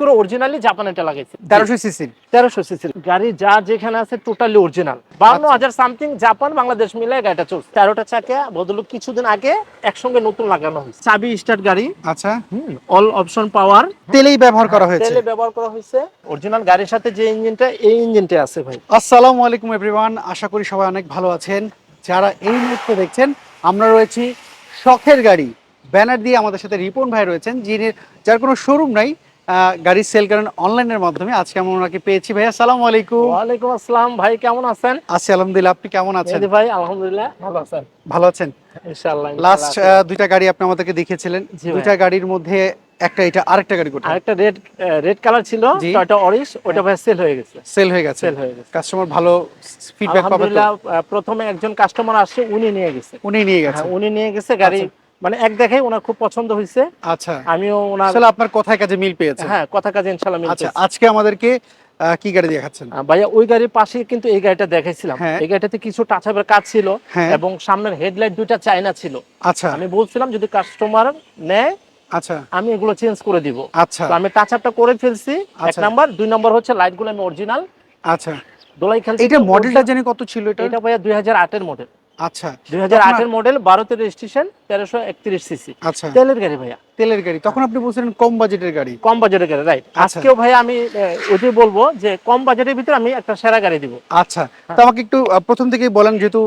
করে অরিজিনালি জাপানেটা লাগাইছি। তেরোশো সিসির তেরোশো সিসির গাড়ি যা যেখানে আছে টোটালি অরিজিনাল বান্ন আচ্ছা। হাজার সামথিং জাপান বাংলাদেশ মিলে গাড়িটা চলছে। তেরোটা চাকা বদলুক কিছুদিন আগে একসঙ্গে নতুন লাগানো হয়েছে। চাবি স্টার্ট গাড়ি। আচ্ছা। অল অপশন পাওয়ার তেলেই ব্যবহার করা হয়েছে। তেলে ব্যবহার করা হয়েছে। অরিজিনাল গাড়ির সাথে যে ইঞ্জিনটা এই ইঞ্জিনটা আছে ভাই। আসসালামু আলাইকুম এভরিওয়ান আশা করি সবাই অনেক ভালো আছেন। যারা এই মুহূর্তে দেখছেন আমরা রয়েছি শখের গাড়ি। ব্যানার দিয়ে আমাদের সাথে রিপন ভাই রয়েছেন যিনি যার কোনো শোরুম নাই। গাড়ি সেল করেন অনলাইনের মাধ্যমে। আজকে আমরা ওনাকে পেয়েছি। ভাই আসসালামু আলাইকুম। ওয়ালাইকুম আসসালাম। ভাই কেমন আছেন? আছি আলহামদুলিল্লাহ। আপনি কেমন আছেন? মেহেদি ভাই আলহামদুলিল্লাহ ভালো আছেন। ভালো আছেন? ইনশাআল্লাহ লাস্ট দুইটা গাড়ি আপনি আমাদেরকে দেখিয়েছিলেন। দুইটা গাড়ির মধ্যে একটা এটা আরেকটা গাড়ি কোথায়? আরেকটা রেড রেড কালার ছিল জি। টয়টা অরিশ ওটা ভাই সেল হয়ে গেছে। সেল হয়ে গেছে। সেল হয়ে গেছে। কাস্টমার ভালো ফিডব্যাক পাবে আলহামদুলিল্লাহ প্রথমে একজন কাস্টমার আসছে উনি নিয়ে গেছে। উনি নিয়ে গেছে। হ্যাঁ, উনি নিয়ে গেছে গাড়ি মানে এক দেখে ওনার খুব পছন্দ হয়েছে আচ্ছা। আমিও ওনার আসলে আপনার কথায় কাজে মিল পেয়েছে। হ্যাঁ কথা কাজে ইনশাল্লাহ মিলছে আচ্ছা আজকে আমাদেরকে কি গাড়ি দেখাচ্ছেন? ভাইয়া ওই গাড়ির পাশে কিন্তু এই গাড়িটা দেখাইছিলাম। হ্যাঁ। এই গাড়িটাতে কিছু টাচ আপের কাজ ছিল হ্যাঁ। এবং সামনের হেডলাইট দুইটা চায়না ছিল। আচ্ছা। আমি বলছিলাম যদি কাস্টমার নেয় আচ্ছা। আমি এগুলো চেঞ্জ করে দিব। আচ্ছা। তো আমি টাচ আপটা করে ফেলছি। এক আচ্ছা। নাম্বার দুই নাম্বার হচ্ছে লাইটগুলো আমি অরিজিনাল আচ্ছা। দোলাই খেলছি এইটা মডেলটা জানি কত ছিল এটা এটা ভাইয়া দুই হাজার আটের মডেল আচ্ছা। দুই হাজার আটের মডেল বারোতে রেজিস্ট্রেশন তেরোশো একত্রিশ সিসি আচ্ছা। তেলের গাড়ি ভাইয়া। তেলের গাড়ি। তখন আপনি বলছিলেন কম বাজেটের গাড়ি। কম বাজেটের গাড়ি রাইট আচ্ছা। আজকেও ভাই আমি বলব যে কম বাজেটের ভিতরে আমি একটা সেরা গাড়ি দিব। আচ্ছা। তো আমাকে একটু প্রথম থেকেই বলেন যেহেতু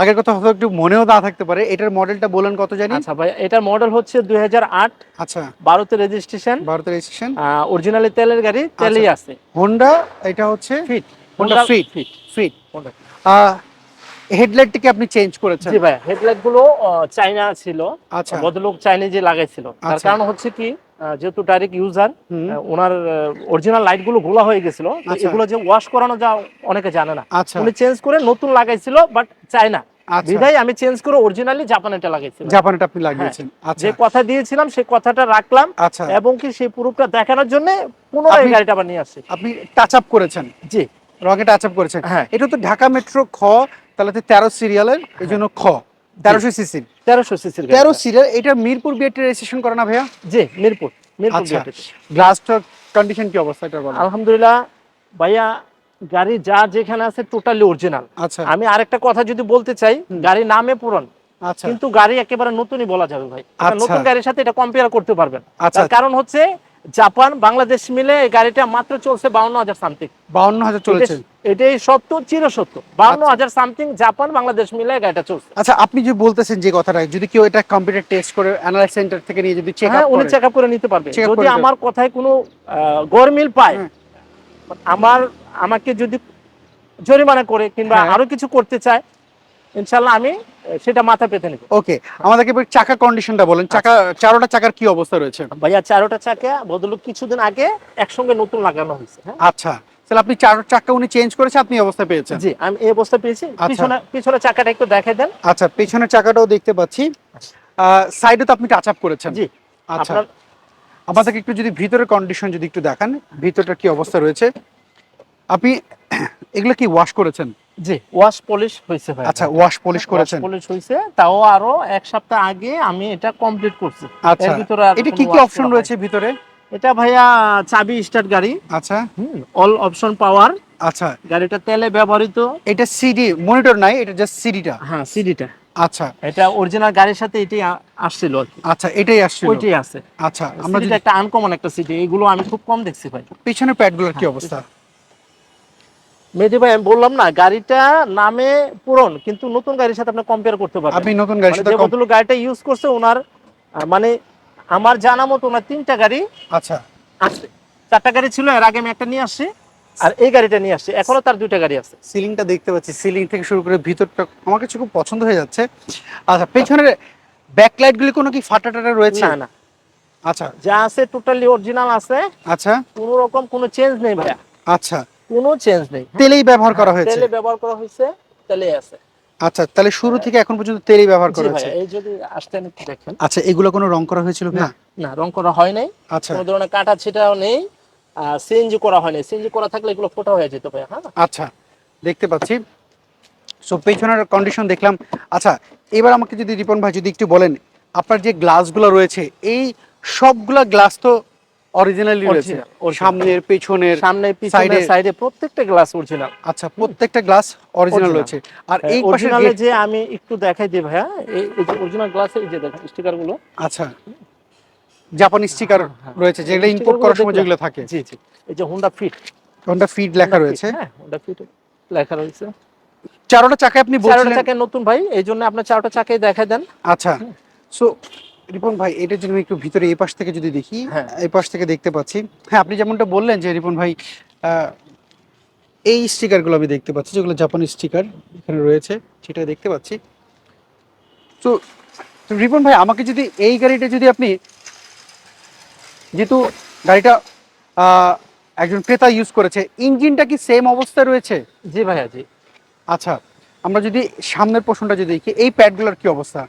আগের কথা হয়তো একটু মনেও না থাকতে পারে এটার মডেলটা বলেন কত জানি। আচ্ছা ভাই এটার মডেল হচ্ছে দুই হাজার আট আচ্ছা। বারোতে রেজিস্ট্রেশন ভারতের রেজিস্ট্রেশন অরিজিনালি তেলের গাড়ি তেলেই আছে। হোন্ডা এটা হচ্ছে fit Honda Fit। Fit fit হেডলাইটটিকে আপনি চেঞ্জ করেছেন? জি ভাই হেডলাইটগুলো চাইনা ছিল। আচ্ছা। ভদ্রলোক চাইনিজে লাগাইছিল। তার আচ্ছা। কারণ হচ্ছে কি যেহেতু ডাইরেক্ট ইউজার ওনার অরিজিনাল লাইটগুলো ঘোলা হয়ে গেছিল। আচ্ছা। এগুলো যে ওয়াশ করানো যা অনেকে জানে না। আচ্ছা। উনি চেঞ্জ করে নতুন লাগাইছিল বাট আচ্ছা। বিধায় আমি চেঞ্জ করে অরিজিনালি জাপানেটা লাগাইছি জাপানেটা আপনি লাগিয়েছেন। আচ্ছা। যে কথা দিয়েছিলাম সেই কথাটা রাখলাম। আচ্ছা। এবং কি সেই প্রুফটা দেখানোর জন্য পুনরায় গাড়িটা আবার নিয়ে আসছি। আপনি টাচ আপ করেছেন। জি। রঙে টাচ আপ করেছেন। হ্যাঁ। এটা তো ঢাকা মেট্রো খ তাহলে তেরো সিরিয়ালের এই জন্য খ। তেরোশো সিসির তেরোশো সিসির তেরো সিরিয়াল এটা মিরপুর বিএটি রেজিস্ট্রেশন করে না ভাইয়া? জি মিরপুর। মিরপুর আচ্ছা গ্লাসটার কন্ডিশন কি অবস্থা এটা বলেন আলহামদুলিল্লাহ ভাইয়া গাড়ি যা যেখানে আছে টোটালি অরিজিনাল আচ্ছা। আমি আরেকটা কথা যদি বলতে চাই গাড়ি নামে পুরন আচ্ছা। কিন্তু গাড়ি একেবারে নতুনই বলা যাবে ভাই। আচ্ছা। নতুন গাড়ির সাথে এটা কম্পেয়ার করতে পারবেন। আচ্ছা। কারণ হচ্ছে জাপান বাংলাদেশ মিলে এই গাড়িটা মাত্র চলছে বাউন্ন হাজার সামথিং। বাউন্ন হাজার চলেছে। এটাই সত্য চির সত্য বাউন্ন আচ্ছা। হাজার সামথিং জাপান বাংলাদেশ মিলে গাড়িটা চলছে। আচ্ছা আপনি যে বলতেছেন যে কথাটা যদি কেউ এটা কম্পিউটার টেস্ট করে অ্যানালাইজ সেন্টার থেকে নিয়ে যদি চেক হ্যাঁ আপ উনি চেক আপ করে নিতে পারবে। যদি আমার কথায় কোনো গরমিল পায় আমার আমাকে যদি জরিমানা করে কিংবা হ্যাঁ। আরও কিছু করতে চায় ইনশাল্লাহ আমি সেটা মাথা পেতে নেব। ওকে আমাদেরকে চাকা কন্ডিশনটা বলেন। চাকা চারোটা চাকার কি অবস্থা রয়েছে? ভাইয়া চারোটা চাকা বদলুক কিছুদিন আগে একসঙ্গে নতুন লাগানো হয়েছে হ্যাঁ? আচ্ছা তাহলে আপনি চার চাকা উনি চেঞ্জ করেছে আপনি অবস্থা পেয়েছেন? জি আমি এই অবস্থা পেয়েছি। আচ্ছা। পিছনে পিছনে চাকাটা একটু দেখাই দেন। আচ্ছা পেছনের চাকাটাও দেখতে পাচ্ছি। সাইডে তো আপনি টাচ আপ করেছেন। জি আচ্ছা। আমাদেরকে একটু যদি ভিতরের কন্ডিশন যদি একটু দেখান ভিতরটা কি অবস্থা রয়েছে? আপনি এগুলো কি ওয়াশ করেছেন? জি ওয়াশ পলিশ হয়েছে ভাই। আচ্ছা ওয়াশ পলিশ করেছেন। পলিশ হয়েছে তাও আরও এক সপ্তাহ আগে আমি এটা কমপ্লিট করছি। আচ্ছা ভিতরে এটা কি কি অপশন রয়েছে ভিতরে? এটা ভাইয়া চাবি স্টার্ট গাড়ি। আচ্ছা। অল অপশন পাওয়ার আচ্ছা। গাড়িটা তেলে ব্যবহৃত। এটা সিডি মনিটর নাই এটা জাস্ট সিডিটা হ্যাঁ সিডিটা আচ্ছা। এটা অরিজিনাল গাড়ির সাথে এটাই আসছিল আচ্ছা এটাই আসছিল। ওইটাই আছে। আচ্ছা আমরা একটা আনকমন একটা সিডি এগুলো আমি খুব কম দেখছি ভাই। পিছনের প্যাডগুলোর কি হ্যাঁ, অবস্থা? মেহেদি ভাই আমি বললাম না গাড়িটা নামে পুরন কিন্তু নতুন গাড়ির সাথে আপনি কম্পেয়ার করতে পারবেন। আপনি নতুন গাড়ির মানে সাথে ভদ্রলোক গাড়িটা ইউজ করছে ওনার মানে আমার জানা মতো ওনার তিনটা গাড়ি আচ্ছা। আছে। চারটা গাড়ি ছিল এর আগে আমি একটা নিয়ে আসছি আর এই গাড়িটা নিয়ে আসছি। এখনও তার দুইটা গাড়ি আছে। সিলিংটা দেখতে পাচ্ছি সিলিং থেকে শুরু করে ভিতরটা আমার কাছে খুব পছন্দ হয়ে যাচ্ছে। আচ্ছা পেছনের ব্যাকলাইট গুলি কোনো কি ফাটা টাটা রয়েছে? না না। আচ্ছা। যা আছে টোটালি অরিজিনাল আছে। আচ্ছা। কোনো রকম কোনো চেঞ্জ নেই ভাইয়া। আচ্ছা। কোনো চেঞ্জ নেই। তেলেই ব্যবহার করা হয়েছে? তেলে ব্যবহার করা হয়েছে তেলে আছে। আচ্ছা তাহলে শুরু থেকে এখন পর্যন্ত তেলেই ব্যবহার করা হয়েছে? এই যদি আসতেন দেখেন। আচ্ছা এগুলো কোনো রং করা হয়েছিল না না রং করা হয় নাই। আচ্ছা। কোনো ধরনের কাটা ছিটাও নেই সিএনজি করা হয়নি সিএনজি করা থাকলে এগুলো ফোটা হয়ে যেত ভাইয়া হ্যাঁ। আচ্ছা দেখতে পাচ্ছি। সো পেছনের কন্ডিশন দেখলাম। আচ্ছা এবার আমাকে যদি রিপন ভাই যদি একটু বলেন আপনার যে গ্লাসগুলো রয়েছে এই সবগুলা গ্লাস তো অরিজিনালি রয়েছে। সামনের পেছনের সামনে পিছনে সাইডে প্রত্যেকটা গ্লাস অরিজিনাল আচ্ছা প্রত্যেকটা গ্লাস অরিজিনাল রয়েছে। আর এই পাশের অরিজিনালে যে আমি একটু দেখাই দিই ভাইয়া এই এই যে অরিজিনাল গ্লাসে এই যে দেখেন স্টিকারগুলো আচ্ছা। জাপানি স্টিকার হ্যাঁ, রয়েছে যেগুলো ইম্পোর্ট করার সময় যেগুলো থাকে। জি জি। এই যে হোন্ডা ফিট কোনটা ফিড লেখা রয়েছে। হ্যাঁ হোন্ডা ফিট লেখা রয়েছে। চারোটা চাকায় আপনি চারটা বলছিলেন চাকায় নতুন ভাই এই জন্য আপনার চারটা চাকায় দেখাই দেন। আচ্ছা। সো রিপন ভাই এটার জন্য আমি একটু ভিতরে এই পাশ থেকে যদি দেখি হ্যাঁ। এই পাশ থেকে দেখতে পাচ্ছি। হ্যাঁ আপনি যেমনটা বললেন যে রিপন ভাই এই স্টিকারগুলো আমি দেখতে পাচ্ছি যেগুলো জাপানি স্টিকার এখানে রয়েছে সেটা দেখতে পাচ্ছি। তো রিপন ভাই আমাকে যদি এই গাড়িটা যদি আপনি যেহেতু গাড়িটা একজন ক্রেতা ইউজ করেছে ইঞ্জিনটা কি সেম অবস্থায় রয়েছে? জি ভাইয়া জি। আচ্ছা আমরা যদি সামনের পোর্শনটা যদি দেখি এই প্যাডগুলোর কি অবস্থা?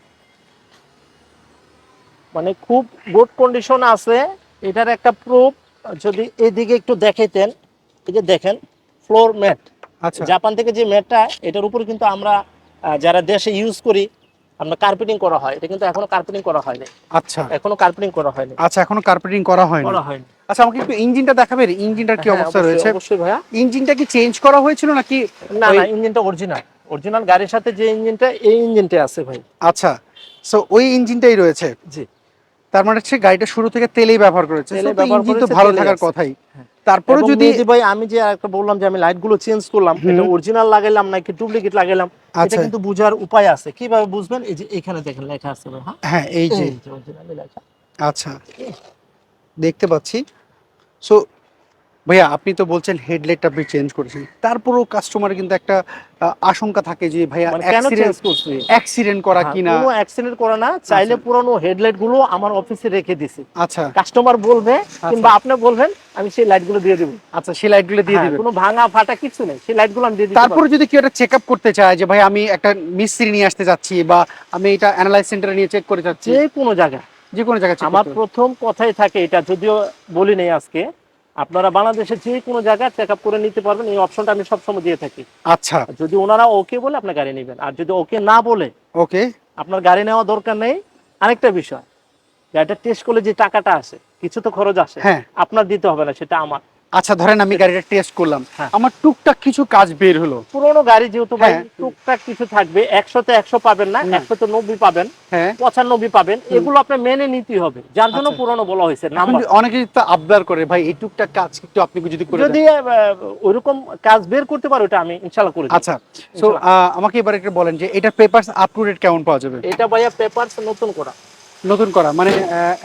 মানে খুব গুড কন্ডিশন আছে। এটার একটা প্রুফ যদি এদিকে একটু দেখাইতেন এই যে দেখেন ফ্লোর ম্যাট আচ্ছা। জাপান থেকে যে ম্যাটটা এটার উপরে কিন্তু আমরা যারা দেশে ইউজ করি আমরা কার্পেটিং করা হয়। এটা কিন্তু এখনও কার্পেটিং করা হয়নি। আচ্ছা। এখনও কার্পেটিং করা হয়নি। আচ্ছা এখনও কার্পেটিং করা হয়নি। করা হয়নি। আচ্ছা আমাকে একটু ইঞ্জিনটা দেখাবেন? ইঞ্জিনটার কি হ্যাঁ, অবস্থা রয়েছে? অবশ্যই ভাইয়া। ইঞ্জিনটা কি চেঞ্জ করা হয়েছিল নাকি না না ইঞ্জিনটা অরিজিনাল অরিজিনাল গাড়ির সাথে যে ইঞ্জিনটা এই ইঞ্জিনটা আছে ভাই। আচ্ছা সো ওই ইঞ্জিনটাই রয়েছে। জি। তার মানে হচ্ছে গাড়িটা শুরু থেকে তেলেই ব্যবহার করেছে। তেলে So, ব্যবহার ইঞ্জিন তো ভালো থাকার কথাই। হ্যাঁ। তারপরে যদি ভাই আমি যে একটা বললাম যে আমি লাইটগুলো চেঞ্জ করলাম এটা অরিজিনাল লাগাইলাম নাকি ডুপ্লিকেট লাগাইলাম এটা আচ্ছা। কিন্তু বোঝার উপায় আছে। কীভাবে বুঝবেন? এই যে এখানে দেখেন লেখা আছে হ্যাঁ? হ্যাঁ এই যে। অরিজিনাল লেখা। আচ্ছা। দেখতে পাচ্ছি। সো ভাইয়া আপনি তো বলছেন হেডলাইট আপনি চেঞ্জ করেছেন। তারপরেও কাস্টমার কিন্তু একটা আশঙ্কা থাকে যে ভাইয়া মানে অ্যাক্সিডেন্ট করছি? অ্যাক্সিডেন্ট করা হ্যাঁ, কিনা? কোনো অ্যাক্সিডেন্ট করে না চাইলে পুরনো হেডলাইটগুলো আমার অফিসে রেখে দিছি। আচ্ছা। কাস্টমার বলবে কিংবা আপনি বলবেন আমি সেই লাইটগুলো দিয়ে দেবো। আচ্ছা সেই লাইটগুলো দিয়ে হ্যাঁ, দিবেন। কোনো ভাঙা ফাটা কিছু নেই সেই লাইটগুলো আমি দিয়ে দিতে তারপরে যদি কেউ একটা চেক আপ করতে চায় যে ভাই আমি একটা মিস্ত্রি নিয়ে আসতে যাচ্ছি বা আমি এটা অ্যানালাইজ সেন্টারে নিয়ে চেক করে যাচ্ছি যে কোনো জায়গায়। যে কোনো জায়গায় আমার প্রথম কথাই থাকে এটা যদিও বলি নেই আজকে আপনারা বাংলাদেশে যে কোনো জায়গায় চেক আপ করে নিতে পারবেন। এই অপশনটা আমি সবসময় দিয়ে থাকি। আচ্ছা। যদি ওনারা ওকে বলে আপনার গাড়ি নেবেন। আর যদি ওকে না বলে ওকে আপনার গাড়ি নেওয়া দরকার নেই। আরেকটা বিষয় গাড়িটা টেস্ট করলে যে টাকাটা আছে কিছু তো খরচ আসে হ্যাঁ। আপনার দিতে হবে না সেটা আমার। আচ্ছা ধরেন আমি গাড়িটা টেস্ট করলাম। হ্যাঁ। আমার টুকটাক কিছু কাজ বের হলো। পুরোনো গাড়ি যেহেতু ভাই হ্যাঁ। টুকটাক কিছু থাকবে একশোতে একশো পাবেন না। একশোতে নব্বই পাবেন হ্যাঁ। পঁচানব্বই পাবেন এগুলো আপনার মেনে নিতে হবে। যার জন্য আচ্ছা। পুরনো বলা হয়েছে অনেকে তো আবদার করে ভাই এই টুকটাক কাজ একটু আপনি যদি যদি ওইরকম কাজ বের করতে পারো এটা আমি ইনশাল্লাহ করে। আচ্ছা। সো আমাকে এবার একটু বলেন যে এটা পেপারস আপ টু ডেট কেমন পাওয়া যাবে? এটা ভাইয়া পেপারস নতুন করা। নতুন করা মানে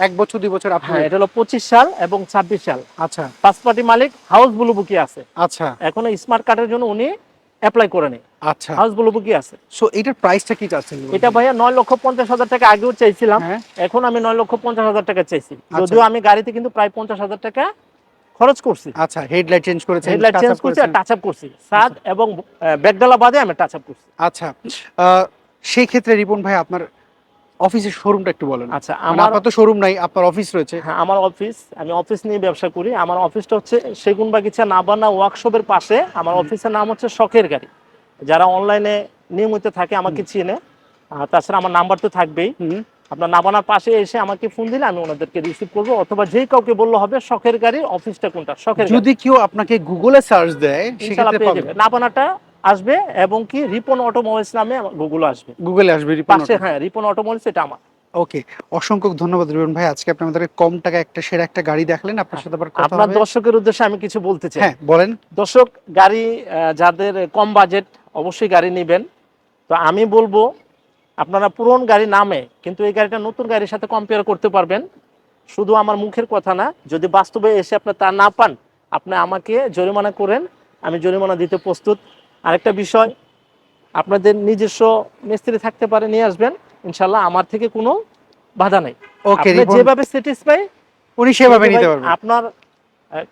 এক বছর দুই বছর আপ হ্যাঁ এটা হলো পঁচিশ সাল এবং ছাব্বিশ সাল। আচ্ছা। পাঁচ পার্টি মালিক হাউস ব্লু বুকি আছে। আচ্ছা। এখন স্মার্ট কার্ডের জন্য উনি অ্যাপ্লাই করে নেই আচ্ছা। হাউস ব্লু বুকি আছে। সো এটার প্রাইসটা কি চাচ্ছেন? এটা ভাইয়া নয় লক্ষ পঞ্চাশ হাজার টাকা আগেও চাইছিলাম। হ্যাঁ। এখন আমি নয় লক্ষ পঞ্চাশ হাজার টাকা চাইছি। আচ্ছা। যদিও আমি গাড়িতে কিন্তু প্রায় পঞ্চাশ হাজার টাকা খরচ করছি। আচ্ছা হেডলাইট চেঞ্জ করেছেন হেডলাইট চেঞ্জ করছি আর টাচ আপ করছি। সাদ এবং ব্যাগডালা বাদে আমি টাচ আপ করছি। আচ্ছা। সেই ক্ষেত্রে রিপন ভাই আপনার অফিসের শোরুমটা একটু বলেন। আচ্ছা মানে আমার আপনার তো শোরুম নাই আপনার অফিস রয়েছে। হ্যাঁ আমার অফিস আমি অফিস নিয়ে ব্যবসা করি। আমার অফিসটা হচ্ছে সেগুন বাগিচা নাবানা ওয়ার্কশপের পাশে। আমার অফিসের নাম হচ্ছে শখের গাড়ি। যারা অনলাইনে নিয়মিত থাকে আমাকে চিনে। তাছাড়া আমার নাম্বার তো থাকবেই। আপনার নাবানার পাশে এসে আমাকে ফোন দিলে আমি ওনাদেরকে রিসিভ করব। অথবা যে কাউকে বললে হবে শখের গাড়ির অফিসটা কোনটা? শখের যদি কেউ আপনাকে গুগলে সার্চ দেয় সেক্ষেত্রে যাবে নাবানাটা আসবে এবং কি রিপন অটোমোবাইলস নামে গুগল আসবে। গুগলে আসবে রিপন পাশে হ্যাঁ রিপন অটোমোবাইলস এটা আমার। ওকে অসংখ্য ধন্যবাদ রিপন ভাই। আজকে আপনি আমাদেরকে কম টাকা একটা সেরা একটা গাড়ি দেখলেন আপনার সাথে আবার কথা আপনার দর্শকের উদ্দেশ্যে আমি কিছু বলতে চাই। হ্যাঁ বলেন। দর্শক গাড়ি যাদের কম বাজেট অবশ্যই গাড়ি নেবেন। তো আমি বলব আপনারা পুরন গাড়ি নামে কিন্তু এই গাড়িটা নতুন গাড়ির সাথে কম্পেয়ার করতে পারবেন। শুধু আমার মুখের কথা না যদি বাস্তবে এসে আপনি তা না পান আপনি আমাকে জরিমানা করেন আমি জরিমানা দিতে প্রস্তুত। আরেকটা বিষয় আপনাদের নিজস্ব মিস্ত্রি থাকতে পারে নিয়ে আসবেন। ইনশাল্লাহ আমার থেকে কোনো বাধা নাই। ওকে যেভাবে স্যাটিসফাই উনি সেভাবে নিতে পারবেন। আপনার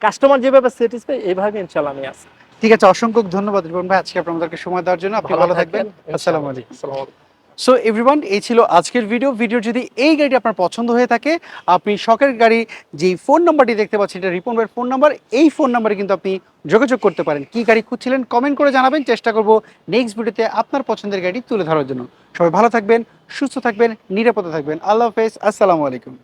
কাস্টমার যেভাবে স্যাটিসফাই এইভাবে ইনশাল্লাহ আমি আসি। ঠিক আছে অসংখ্য ধন্যবাদ রিপন ভাই। আজকে আপনাদেরকে সময় দেওয়ার জন্য। আপনি ভালো থাকবেন। আসসালামু আলাইকুম। সো এভরিওয়ান এই ছিল আজকের ভিডিও ভিডিও যদি এই গাড়িটি আপনার পছন্দ হয়ে থাকে, আপনি শখের গাড়ি, যেই ফোন নাম্বারটি দেখতে পাচ্ছেন, এটা রিপন ভাইয়ের ফোন নাম্বার এই ফোন নাম্বারে কিন্তু আপনি যোগাযোগ করতে পারেন। কি গাড়ি খুঁজছিলেন কমেন্ট করে জানাবেন। চেষ্টা করব নেক্সট ভিডিওতে আপনার পছন্দের গাড়ি তুলে ধরার জন্য। সবাই ভালো থাকবেন, সুস্থ থাকবেন, নিরাপদে থাকবেন। আল্লাহ হাফেজ। আসসালামু আলাইকুম।